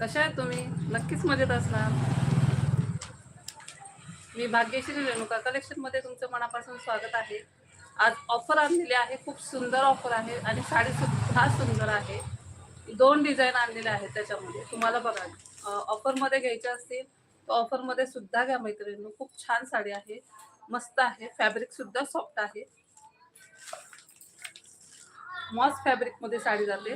कशा आहेत तुम्ही? नक्कीच मजेत असणार. मी भाग्यश्री रेणुका. कलेक्शनमध्ये तुमचं मनापासून स्वागत आहे. आज ऑफर आणलेली आहे. खूप सुंदर ऑफर आहे आणि साडी सुद्धा सुंदर आहे. दोन डिझाईन आणलेले आहेत त्याच्यामध्ये. तुम्हाला बघा ऑफरमध्ये घ्यायचे असतील तर ऑफरमध्ये सुद्धा घ्या मैत्रिणी खूप छान साडी आहे. मस्त आहे. फॅब्रिकसुद्धा सॉफ्ट आहे. मॉस फॅब्रिकमध्ये साडी जाते.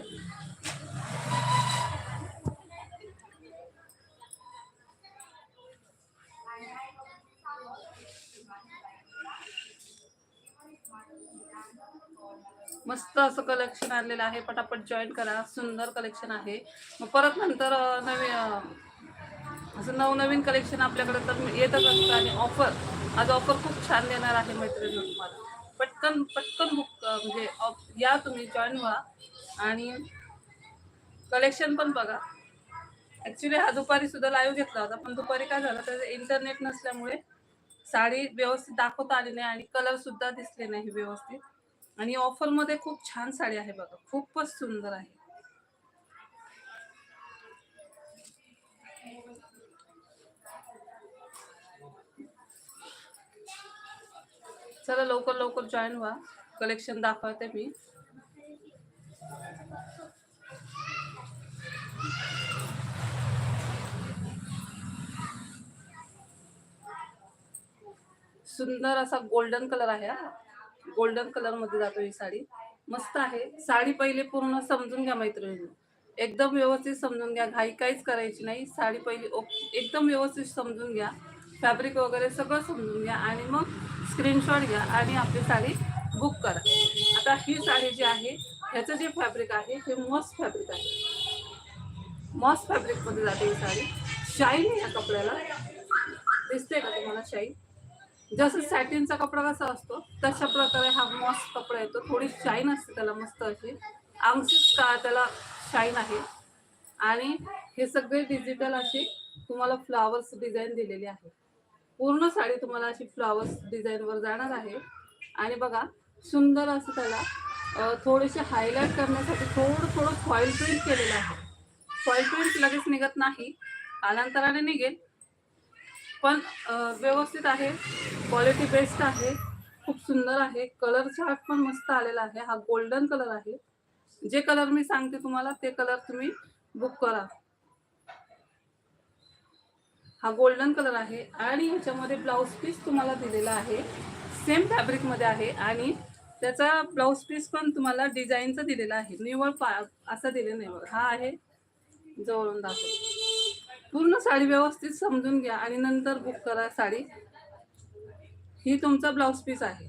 मस्त असं कलेक्शन आलेलं आहे. पटापट जॉईन करा. सुंदर कलेक्शन आहे. मग परत नंतर नवीन असं नवनवीन कलेक्शन आपल्याकडे तर येतच असतं आणि ऑफर आज ऑफर खूप छान देणार आहे मैत्रिणी तुम्हाला. पटकन पटकन बुक म्हणजे ऑफ- या तुम्ही जॉईन व्हा. आणि कलेक्शन पण बघा. ॲक्च्युली हा दुपारी सुद्धा लाईव्ह घेतला होता पण दुपारी काय झालं तर इंटरनेट नसल्यामुळे साडी व्यवस्थित दाखवता आली नाही आणि कलर सुद्धा दिसले नाही व्यवस्थित. आणि ऑफरमध्ये खूप छान साडी आहे बघा. खूपच सुंदर आहे. चला लवकर लवकर जॉईन व्हा. कलेक्शन दाखवते मी. सुंदर असा गोल्डन कलर आहे हा. गोल्डन कलरमध्ये जातो ही साडी. मस्त आहे. साडी पहिले पूर्ण समजून घ्या मैत्रिणी एकदम व्यवस्थित समजून घ्या. घाई काहीच करायची नाही. साडी पहिली एकदम व्यवस्थित समजून घ्या. फॅब्रिक वगैरे सगळं समजून घ्या आणि मग स्क्रीनशॉट घ्या आणि आपली साडी बुक करा. आता ही साडी जी आहे ह्याचं जे फॅब्रिक आहे हे मॉस फॅब्रिक आहे. मॉस फॅब्रिकमध्ये जाते ही साडी. शाईन या कपड्याला. दिसते का तुम्हाला शाईन जसं सॅटिनचा कपडा कसा असतो तशा प्रकारे हा मस्त कपडा येतो. थोडी शाईन असते त्याला मस्त अशी. आमचीच का त्याला शाईन आहे. आणि हे सगळे डिजिटल असे तुम्हाला फ्लावर्स डिझाईन दिलेली आहे. पूर्ण साडी तुम्हाला अशी फ्लावर्स डिझाईनवर जाणार आहे. आणि बघा सुंदर असं त्याला थोडेसे हायलाईट करण्यासाठी थोडं थोडं फॉईल प्रिंट केलेलं आहे. फॉईल प्रिंट लगेच निघत नाही. कालांतराने निघेल. पण व्यवस्थित आहे. क्वालिटी बेस्ट आहे. खूप सुंदर आहे. कलर चार्ट पण मस्त आलेला आहे. हा गोल्डन कलर आहे. जे कलर मी सांगते तुम्हाला ते कलर तुम्ही बुक करा. हा गोल्डन कलर आहे आणि ह्याच्यामध्ये ब्लाऊज पीस तुम्हाला दिलेला आहे. सेम फॅब्रिकमध्ये आहे आणि त्याचा ब्लाऊज पीस पण तुम्हाला डिझाईनचा दिलेला आहे. निवळ पा असा दिलेला निवळ हा आहे जवळून दाखव. पूर्ण साडी व्यवस्थित समजून घ्या आणि नंतर बुक करा साडी. ही तुमचा ब्लाऊज पीस आहे.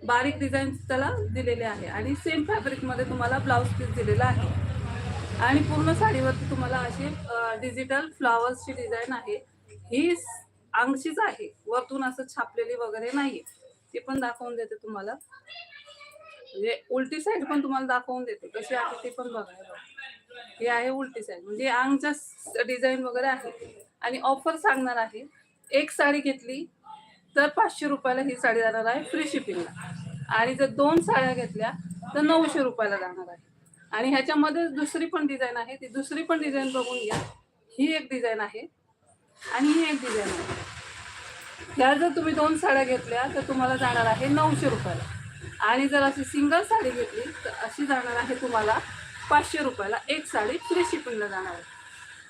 बारीक डिझाईन त्याला दिलेले आहे आणि सेम फॅब्रिकमध्ये तुम्हाला ब्लाऊज पीस दिलेला आहे. आणि पूर्ण साडीवरती तुम्हाला अशी डिजिटल फ्लावर्सची डिझाईन आहे. ही अंगशीच आहे. वरतून असं छापलेली वगैरे नाही ती पण दाखवून देते तुम्हाला. म्हणजे उलटी साईड पण तुम्हाला दाखवून देते. कशी आहे ती पण बघायला हे ही आहे उलटी साईड म्हणजे अंगच्या डिझाईन वगैरे आहे. आणि ऑफर सांगणार आहे एक साडी घेतली तर पाचशे रुपयाला ही साडी जाणार आहे फ्री शिपिंगला आणि जर दोन साड्या घेतल्या तर नऊशे रुपयाला जाणार आहे. आणि ह्याच्यामध्ये दुसरी पण डिझाईन आहे. ती दुसरी पण डिझाईन बघून घ्या. ही एक डिझाईन आहे. आणि ही एक डिझाईन आहे. ह्या जर तुम्ही दोन साड्या घेतल्या तर तुम्हाला जाणार आहे नऊशे रुपयाला. आणि जर अशी सिंगल साडी घेतली तर अशी जाणार आहे तुम्हाला पाचशे रुपयाला. एक साडी फ्री शिपिंगला जाणार आहे.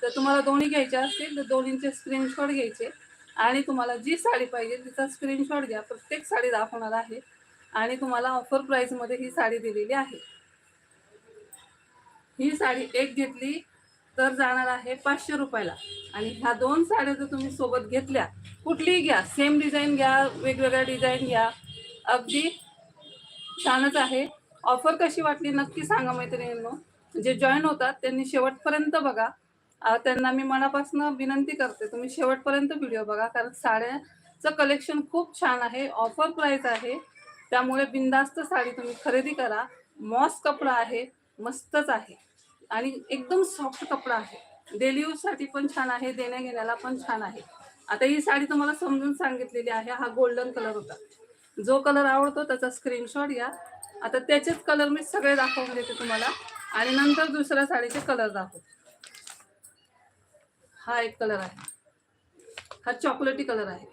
तर तुम्हाला दोन्ही घ्यायच्या असतील तर दोन्हींचे स्क्रीनशॉट घ्यायचे. आणि तुम्हाला जी साडी पाहिजे तिचा स्क्रीनशॉट घ्या. प्रत्येक साडी दाखवणार आहे. आणि तुम्हाला ऑफर प्राईजमध्ये ही साडी दिलेली आहे. ही साडी एक घेतली तर जाणार आहे पाचशे रुपयाला. आणि ह्या दोन साड्या जर तुम्ही सोबत घेतल्या कुठलीही घ्या. सेम डिझाईन घ्या वेगवेगळ्या डिझाईन घ्या. अगदी छानच आहे. ऑफर कशी वाटली नक्की सांगा मैत्रिणींनो. जे जॉईन होतात त्यांनी शेवटपर्यंत बघा. त्यांना मी मनापासून विनंती करते तुम्ही शेवटपर्यंत व्हिडिओ बघा. कारण साड्याचं कलेक्शन खूप छान आहे ऑफर प्राईस आहे. त्यामुळे बिंदास्त साडी तुम्ही खरेदी करा. मॉस कपडा आहे मस्तच आहे. आणि एकदम सॉफ्ट कपडा आहे. डेली यूजसाठी पण छान आहे देण्या घेण्याला पण छान आहे. आता ही साडी तुम्हाला समजून सांगितलेली आहे हा गोल्डन कलर होता. जो कलर आवडतो त्याचा स्क्रीनशॉट घ्या. आता त्याचेच कलर मी सगळे दाखवून देते तुम्हाला. आणि नंतर दुसऱ्या साडीचे कलर दाखवते. हा एक कलर आहे. हा चॉकलेटी कलर आहे.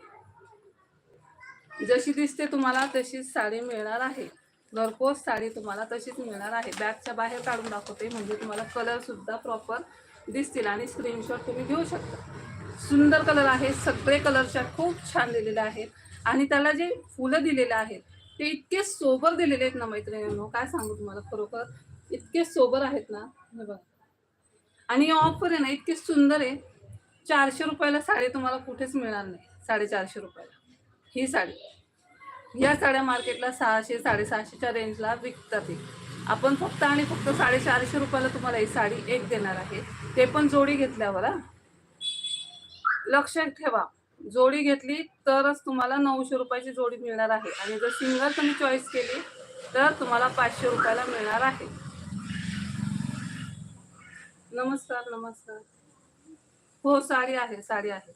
जशी दिसते तुम्हाला तशीच साडी मिळणार आहे. घरपोच साडी तुम्हाला तशीच मिळणार आहे. बॅगच्या बाहेर काढून दाखवते. म्हणजे तुम्हाला कलर सुद्धा प्रॉपर दिसतील आणि स्क्रीनशॉट तुम्ही घेऊ शकता. सुंदर कलर आहे. सगळे कलरच्या खूप छान दिलेले आहेत. आणि त्याला जे फुलं दिलेलं आहेत ते इतके सोबर दिलेले आहेत ना मैत्रिणींनो. काय सांगू तुम्हाला? खरोखर इतके सोबर आहेत ना. हे बघा. आणि ऑफर आहे ना इतके सुंदर आहे. चारशे रुपयाला साडी तुम्हाला कुठेच मिळणार नाही. साडेचारशे रुपयाला. ही साडी. या साड्या मार्केटला सहाशे साडेसहाशेच्या रेंजला विकतात आपण फक्त आणि फक्त साडेचारशे रुपयाला तुम्हाला ही साडी एक देणार आहे. ते पण जोडी घेतल्यावर लक्षात ठेवा. जोडी घेतली तरच तुम्हाला नऊशे रुपयाची जोडी मिळणार आहे. आणि जर सिंगल तुम्ही चॉईस केली तर तुम्हाला पाचशे रुपयाला मिळणार आहे. नमस्कार नमस्कार. हो साडी आहे साडी आहे.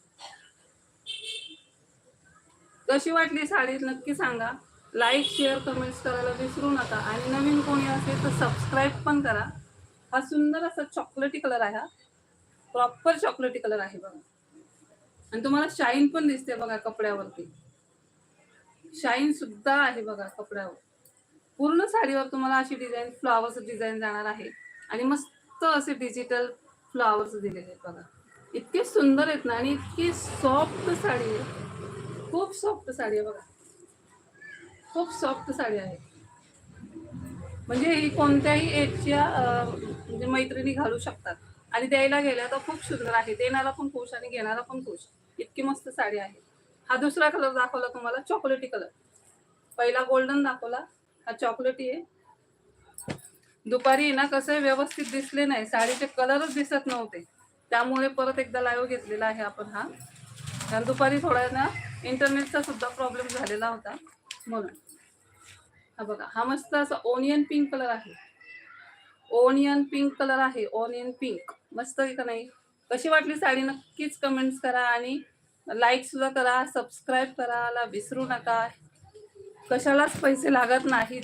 कशी वाटली साडी नक्की सांगा. लाईक शेअर कमेंट्स करायला विसरू नका. आणि नवीन कोणी असेल तर सबस्क्राईब पण करा. हा सुंदर असा चॉकलेटी कलर आहे हा. प्रॉपर चॉकलेटी कलर आहे बघा. आणि तुम्हाला शाईन पण दिसते बघा कपड्यावरती. शाईन सुद्धा आहे बघा कपड्यावर. पूर्ण साडीवर तुम्हाला अशी डिझाईन फ्लॉवर्स डिझाईन जाणार आहे. आणि मस्त असे डिजिटल फ्लॉवर्स दिलेले आहेत बघा. इतके सुंदर आहेत ना आणि इतकी सॉफ्ट साडी आहे. खूप सॉफ्ट साडी आहे बघा. खूप सॉफ्ट साडी आहे. म्हणजे ही कोणत्याही एजच्या म्हणजे मैत्रिणी घालू शकतात. आणि द्यायला गेल्या तर खूप सुंदर आहे. देणारा पण खुश आणि घेणारा पण खुश. इतकी मस्त साडी आहे. हा दुसरा कलर दाखवला तुम्हाला चॉकलेटी कलर पहिला गोल्डन दाखवला हा चॉकलेटी आहे. दुपारी ना कसं आहे, व्यवस्थित दिसले नाही. साडीचे कलरच दिसत नव्हते. त्यामुळे परत एकदा लाईव्ह घेतलेला आहे आपण हा. कारण दुपारी थोडा ना इंटरनेटचा सुद्धा प्रॉब्लेम झालेला होता. म्हणून. हा बघा हा मस्त असा ओनियन पिंक कलर आहे. ओनियन पिंक कलर आहे ओनियन पिंक मस्त आहे का नाही? कशी वाटली साडी? नक्कीच कमेंट्स करा आणि लाईक सुद्धा करा सबस्क्राईब करायला विसरू नका. कशालाच पैसे लागत नाहीत.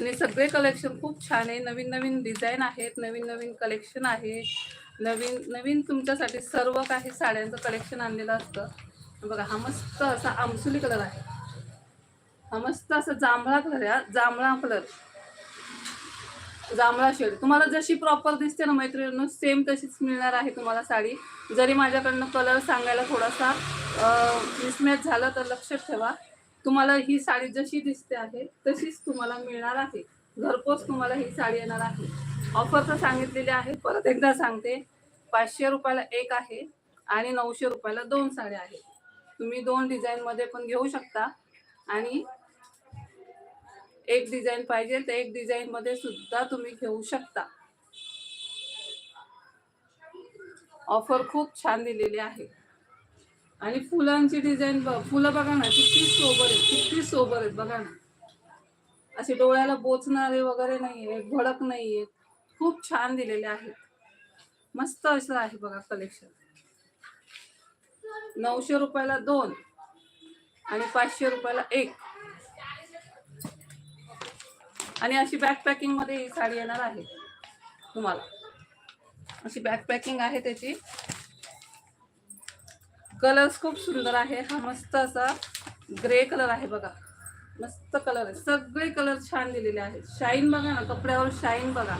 आणि सगळे कलेक्शन खूप छान आहे. नवीन नवीन डिझाईन आहेत नवीन नवीन कलेक्शन आहे. नवीन नवीन तुमच्यासाठी सर्व काही साड्यांचं कलेक्शन आणलेलं असतं. बघा हा मस्त असा आमसुली कलर आहे. हा मस्त असा जांभळा कलर आहे जांभळा कलर जांभळा शेड तुम्हाला जशी प्रॉपर दिसते ना मैत्रिणींनो सेम तशीच मिळणार आहे तुम्हाला साडी. जरी माझ्याकडनं कलर सांगायला थोडासा मिसमॅच झालं तर लक्षात ठेवा. तुम्हाला ही साडी जशी दिसते आहे तशीच तुम्हाला मिळणार आहे. घरपोच तुम्हाला ही साडी येणार आहे. ऑफर तर सांगितलेली आहे परत एकदा सांगते. पाचशे रुपयाला एक आहे आणि नऊशे रुपयाला दोन साड्या आहेत. तुम्ही दोन डिझाईनमध्ये पण घेऊ शकता. आणि एक डिझाईन पाहिजे तर एक डिझाईन मध्ये सुद्धा तुम्ही घेऊ शकता. ऑफर खूप छान दिलेली आहे. आणि फुलांची डिझाईन फुलं बघा ना किती सोबर आहेत किती सोबर आहेत बघा ना. असे डोळ्याला बोचणारे वगैरे नाही आहेत भडक नाहीये. खूप छान दिलेले आहेत. मस्त असं आहे बघा कलेक्शन नऊशे रुपयाला दोन आणि पाचशे रुपयाला एक. आणि अशी बॅक पॅकिंगमध्ये ही साडी येणार आहे. तुम्हाला. अशी बॅक पॅकिंग आहे त्याची. कलर्स खूप सुंदर आहे. हा मस्त असा ग्रे कलर आहे बघा. मस्त कलर आहे. सगळे कलर छान दिलेले आहेत. शाईन बघा ना कपड्यावर शाईन बघा.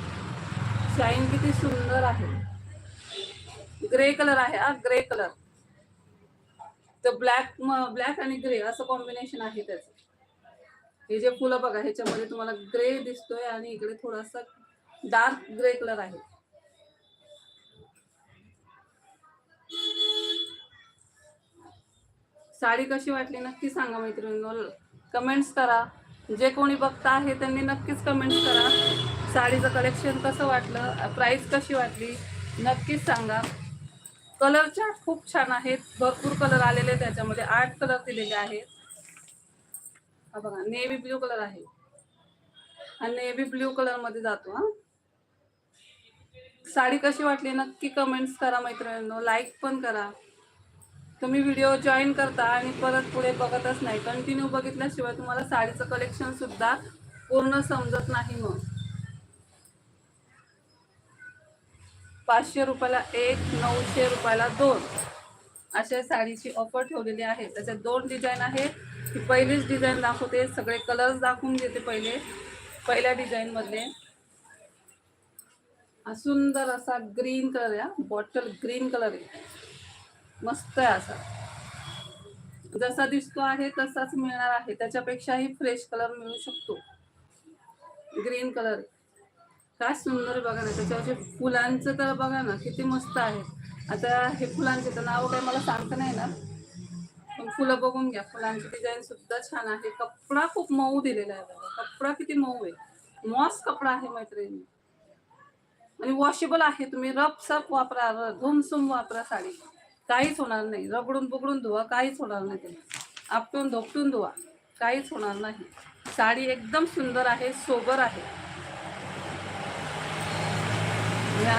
शाईन किती सुंदर आहे. ग्रे कलर आहे हा ग्रे कलर तर ब्लॅक ब्लॅक आणि ग्रे असं कॉम्बिनेशन आहे त्याचं. हे जे फुलं बघा ह्याच्यामध्ये तुम्हाला ग्रे दिसतोय आणि इकडे थोडासा डार्क ग्रे कलर आहे. साडी कशी वाटली नक्की सांगा मैत्रिणींनो. कमेंट्स करा. जे कोणी बघता आहे त्यांनी नक्कीच कमेंट्स करा. साडीचं कलेक्शन कसं वाटलं प्राईस कशी वाटली नक्कीच सांगा. कलरच्या खूप छान आहेत. भरपूर कलर आलेले त्याच्यामध्ये आठ कलर दिलेले आहेत. हा बघा नेव्ही ब्ल्यू कलर आहे. हा नेव्ही ब्ल्यू कलरमध्ये जातो हा. साडी कशी वाटली नक्की कमेंट्स करा मैत्रिणींनो लाईक पण करा. तुम्ही व्हिडिओ जॉईन करता आणि परत पुढे बघतच नाही कंटिन्यू बघितल्याशिवाय तुम्हाला साडीचं कलेक्शन सुद्धा पूर्ण समजत नाही मग. पाचशे रुपयाला एक नऊशे रुपयाला दोन. अशा साडीची ऑफर ठेवलेली आहे. त्याच्यात दोन डिझाईन आहे ही पहिलीच डिझाईन दाखवते. सगळे कलर्स दाखवून घेते पहिले. पहिल्या डिझाईनमधले हा सुंदर असा ग्रीन कलर आहे बॉटल ग्रीन कलर आहे. मस्त आहे असा. जसा दिसतो आहे तसाच मिळणार आहे. त्याच्यापेक्षाही फ्रेश कलर मिळू शकतो. ग्रीन कलर काय सुंदर बघा ना त्याच्यावरचे फुलांचं तर बघा ना किती मस्त आहे. आता हे फुलांचे तर नाव काय मला सांगता नाही ना फुलं बघून घ्या. फुलांची डिझाईन सुद्धा छान आहे. कपडा खूप मऊ दिलेला आहे बघा. कपडा किती मऊ आहे. मॉस कपडा आहे मैत्रिणी. आणि वॉशेबल आहे. तुम्ही रफ सप वापरा र- धुमसुम वापरा साडी. काहीच होणार नाही. रगडून बुगडून धुवा काहीच होणार नाही तुम्ही आपटून धोपटून धुवा. काहीच होणार नाही. साडी एकदम सुंदर आहे सोबर आहे.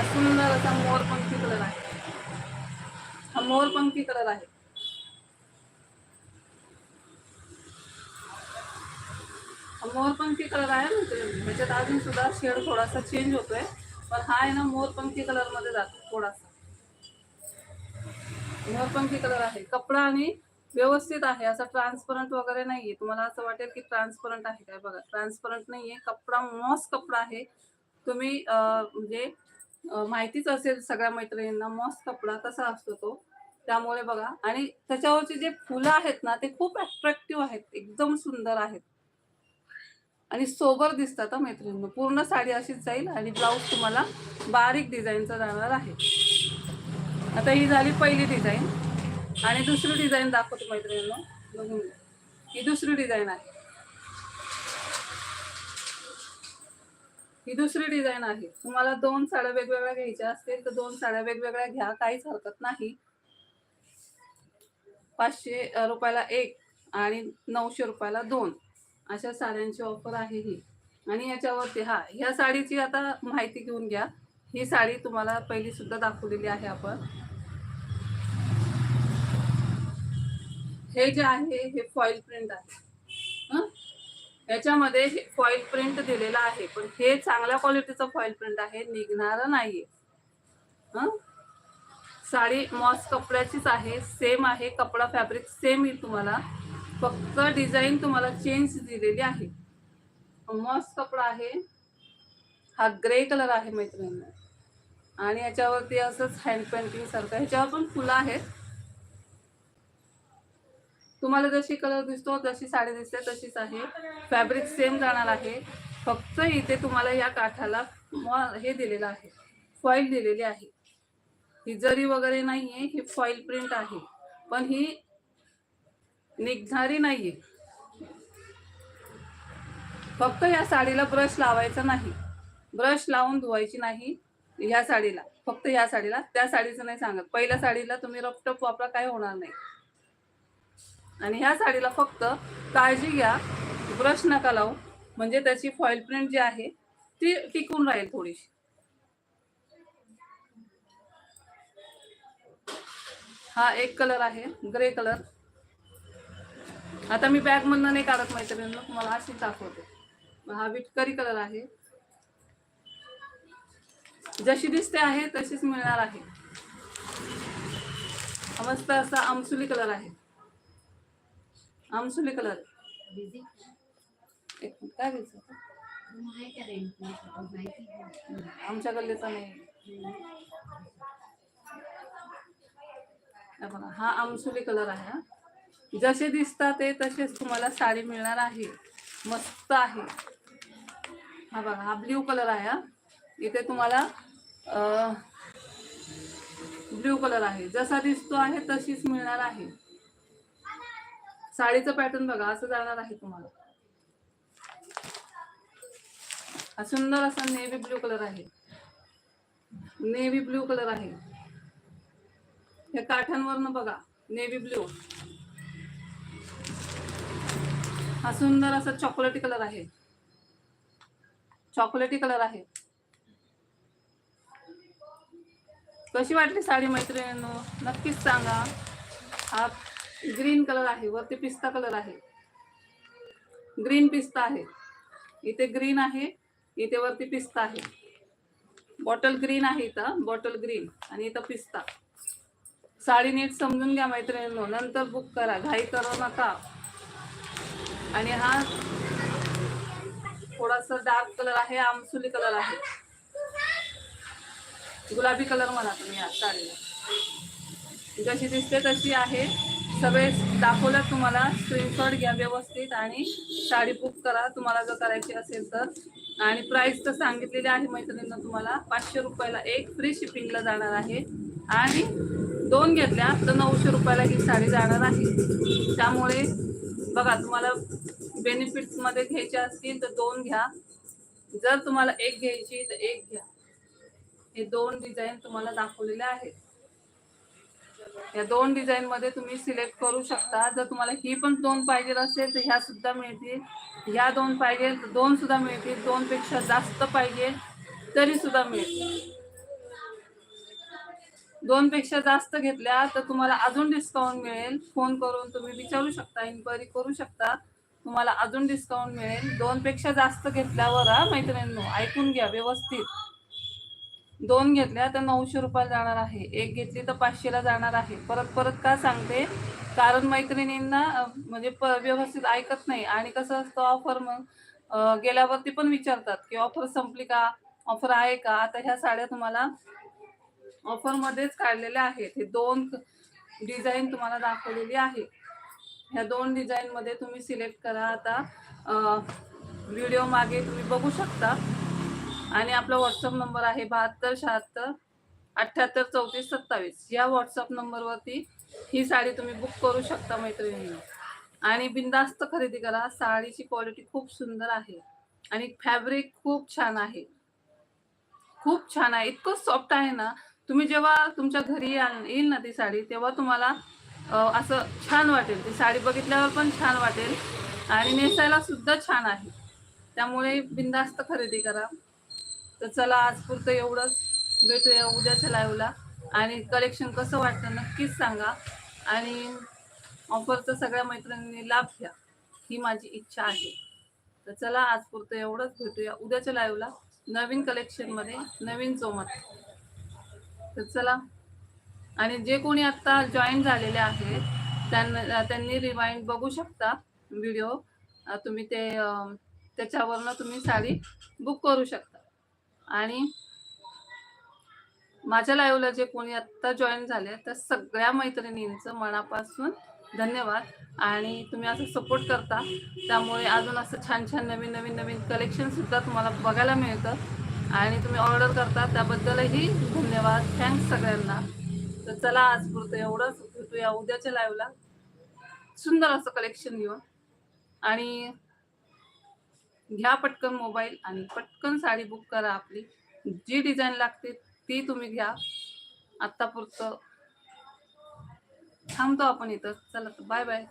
सुंदर असा मोरपंखी कलर आहे. हा मोरपंखी कलर आहे. मोरपंखी कलर आहे ना ते. ह्याच्यात अजून सुद्धा शेड थोडासा चेंज होतोय. पण हा आहे ना मोरपंखी कलरमध्ये जातो थोडासा. मोरपंखी कलर आहे. कपडा आणि व्यवस्थित आहे. असा ट्रान्सपरंट वगैरे नाहीये. तुम्हाला असं वाटेल की ट्रान्सपरंट आहे काय बघा. ट्रान्सपरंट नाहीये. कपडा मॉस कपडा आहे. तुम्ही म्हणजे माहितीच असेल सगळ्या मैत्रिणींना मॉस कपडा कसा असतो तो. त्यामुळे बघा. आणि त्याच्यावरचे जे फुलं आहेत ना ते खूप अट्रॅक्टिव्ह आहेत. एकदम सुंदर आहेत. आणि सोबर दिसतात हा मैत्रिणींनो. पूर्ण साडी अशीच जाईल आणि ब्लाऊज तुम्हाला बारीक डिझाईनचा जाणार आहे. आता ही झाली पहिली डिझाईन. आणि दुसरी डिझाईन दाखवतो मैत्रिणींनो. बघून ही दुसरी डिझाईन आहे. ही दुसरी डिझाईन आहे. तुम्हाला दोन साड्या वेगवेगळ्या घ्यायच्या असतील तर दोन साड्या वेगवेगळ्या घ्या. काहीच हरकत नाही. पाचशे रुपयाला एक आणि नऊशे रुपयाला दोन. अशा साड्यांची ऑफर आहे ही. आणि याच्यावरती हा ह्या साडीची आता माहिती घेऊन घ्या. ही साडी तुम्हाला पहिली सुद्धा दाखवलेली आहे आपण. हे जे आहे हे फॉईल प्रिंट आहे. याच्यामध्ये फॉइल फॉईल प्रिंट दिलेला आहे. पण हे चांगल्या क्वालिटीचं फॉईल प्रिंट आहे निघणार नाहीये. साडी मॉस कपड्याचीच आहे सेम आहे कपडा फॅब्रिक सेम येईल तुम्हाला. फक्त डिझाईन तुम्हाला चेंज दिलेली आहे. मस्त कपडा आहे. हा ग्रे कलर आहे मैत्रिणींना. आणि याच्यावरती असंच हँड पेंटिंग सारखं ह्याच्यावर पण फुलं आहेत. तुम्हाला जशी कलर दिसतो जशी साडी दिसते तशीच आहे. फॅब्रिक सेम जाणार आहे. फक्त इथे तुम्हाला या काठाला हे दिलेलं आहे. फॉईल दिलेली आहे. ही जरी वगैरे नाही आहे ही फॉईल प्रिंट आहे. पण ही निघणारी नाहीये. फक्त या साडीला ब्रश लावायचा नाही. ब्रश लावून धुवायची नाही ह्या साडीला. फक्त या साडीला. त्या साडीचं नाही सांगत. पहिल्या साडीला तुम्ही रपटप वापरा काय होणार नाही. आणि ह्या साडीला फक्त काळजी घ्या. ब्रश नका लावू. म्हणजे त्याची फॉईल प्रिंट जी आहे ती टिकून राहील थोडीशी. हा एक कलर आहे. Grey colour. आता मी बॅग मधनं नाही काढत मैत्रिणींना. तुम्हाला अशीच दाखवते. हा विटकरी कलर आहे. जशी दिसते आहे तशीच मिळणार आहे. मस्त असा आमसुली कलर आहे. आमसुली कलर एक मिनिट काय घ्यायचं आमच्या गल्लीचा नाही. बघा हा आमसुली कलर आहे हा. जसे दिसतात ते तसेच तुम्हाला साडी मिळणार आहे. मस्त आहे. हा बघा हा ब्ल्यू कलर आहे हा. इथे तुम्हाला ब्ल्यू कलर आहे. जसा दिसतो आहे तशीच मिळणार आहे. साडीचं पॅटर्न बघा असं जाणार आहे तुम्हाला. हा सुंदर असा नेव्ही ब्ल्यू कलर आहे. नेव्ही ब्ल्यू कलर आहे. या काठांवरनं बघा नेव्ही ब्ल्यू हा सुंदर असा चॉकलेटी कलर आहे. चॉकलेटी कलर आहे. कशी वाटली साडी मैत्रिणींनो? नक्कीच सांगा. हा ग्रीन कलर आहे वरती पिस्ता कलर आहे. ग्रीन पिस्ता आहे. इथे ग्रीन आहे इथे वरती पिस्ता आहे. बॉटल ग्रीन आहे इथं बॉटल ग्रीन आणि इथं पिस्ता. साडी नीट समजून घ्या मैत्रिणींनो. नंतर बुक करा. घाई करू नका. आणि हा थोडासा डार्क कलर आहे आमसुली कलर आहे. गुलाबी कलर म्हणा तुम्ही या साडीला जशी दिसते तशी आहे. सगळे दाखवलं तुम्हाला स्क्रीनशॉट घ्या व्यवस्थित आणि साडी बुक करा. तुम्हाला जर करायची असेल तर. आणि प्राइस तर सांगितलेली आहे मैत्रिणींना तुम्हाला. पाचशे रुपयाला एक फ्री शिपिंगला जाणार आहे. आणि दोन घेतल्या तर नऊशे रुपयाला ही साडी जाणार आहे. त्यामुळे बघा तुम्हाला बेनिफिट्समध्ये घ्यायचे असतील तर दोन घ्या. जर तुम्हाला एक घ्यायची तर एक घ्या. हे दोन डिझाईन तुम्हाला दाखवलेले आहेत. या दोन डिझाईन मध्ये तुम्ही सिलेक्ट करू शकता. जर तुम्हाला ही पण दोन पाहिजे असेल तर ह्या सुद्धा मिळतील. ह्या दोन पाहिजे तर दोन सुद्धा मिळतील. दोन पेक्षा जास्त पाहिजे तरी सुद्धा मिळतील. दोन पेक्षा जास्त घेतल्या तर तुम्हाला अजून डिस्काउंट मिळेल. फोन करून तुम्ही विचारू शकता इन्क्वायरी करू शकता. तुम्हाला अजून डिस्काउंट मिळेल. दोन पेक्षा जास्त घेतल्यावर हा मैत्रिणींनो ऐकून घ्या व्यवस्थित. दोन घेतल्या तर नऊशे रुपयाला जाणार आहे. एक घेतली तर पाचशेला जाणार आहे. परत परत का सांगते? कारण मैत्रिणींना म्हणजे प- व्यवस्थित ऐकत नाही. आणि कसं असतं ऑफर मग गेल्यावरती पण विचारतात की ऑफर संपली का? ऑफर आहे का? आता ह्या साड्या तुम्हाला ऑफर मध्येच काढलेल्या आहेत. हे दोन डिझाईन तुम्हाला दाखवलेली आहे. ह्या दोन डिझाईन मध्ये तुम्ही सिलेक्ट करा आता. व्हिडिओ मागे तुम्ही बघू शकता. आणि आपला व्हॉट्सअप नंबर आहे बहात्तर शहात्तर अठ्ठ्याहत्तर चौतीस सत्तावीस. या व्हॉट्सअप नंबरवरती ही साडी तुम्ही बुक करू शकता मैत्रिणींनी. आणि बिंदास्त खरेदी करा. साडीची क्वालिटी खूप सुंदर आहे. आणि फॅब्रिक खूप छान आहे. खूप छान आहे. इतकं सॉफ्ट आहे ना तुम्ही जेव्हा तुमच्या घरी याल- येईल ना ती साडी तेव्हा तुम्हाला असं छान वाटेल. ती साडी बघितल्यावर पण छान वाटेल. आणि नेसायला सुद्धा छान आहे. त्यामुळे बिंदास्त खरेदी करा. तर चला आज पुरतं एवढंच. भेटूया उद्याच्या लाईव्हला आणि कलेक्शन कसं वाटतं नक्कीच सांगा. आणि ऑफरचा सगळ्या मैत्रिणींनी लाभ घ्या. ही माझी इच्छा आहे. तर चला आज पुरतं एवढंच. भेटूया उद्याच्या लाईव्हला नवीन कलेक्शनमध्ये नवीन चोमत तर चला. आणि जे कोणी आत्ता जॉईन झालेले आहेत त्यांना त्यांनी रिवाइंड बघू शकता व्हिडिओ तुम्ही ते त्याच्यावरनं तुम्ही साडी बुक करू शकता. आणि माझ्या लाईव्हला जे कोणी आत्ता जॉईन झाले तर सगळ्या मैत्रिणींचं मनापासून धन्यवाद. आणि तुम्ही असं सपोर्ट करता त्यामुळे अजून असं छान छान नवीन नवीन नवीन कलेक्शन सुद्धा तुम्हाला बघायला मिळतं. आणि तुम्ही ऑर्डर करता त्याबद्दलही धन्यवाद. थँक्स सगळ्यांना. तर चला आज पुरतं एवढंच भेटूया उद्याच्या लाईव्हला सुंदर असं कलेक्शन घेऊन. आणि घ्या पटकन मोबाईल आणि पटकन साडी बुक करा आपली. जी डिझाईन लागते ती तुम्ही घ्या. आत्ता पुरतं थांबतो आपण इथं. चला बाय बाय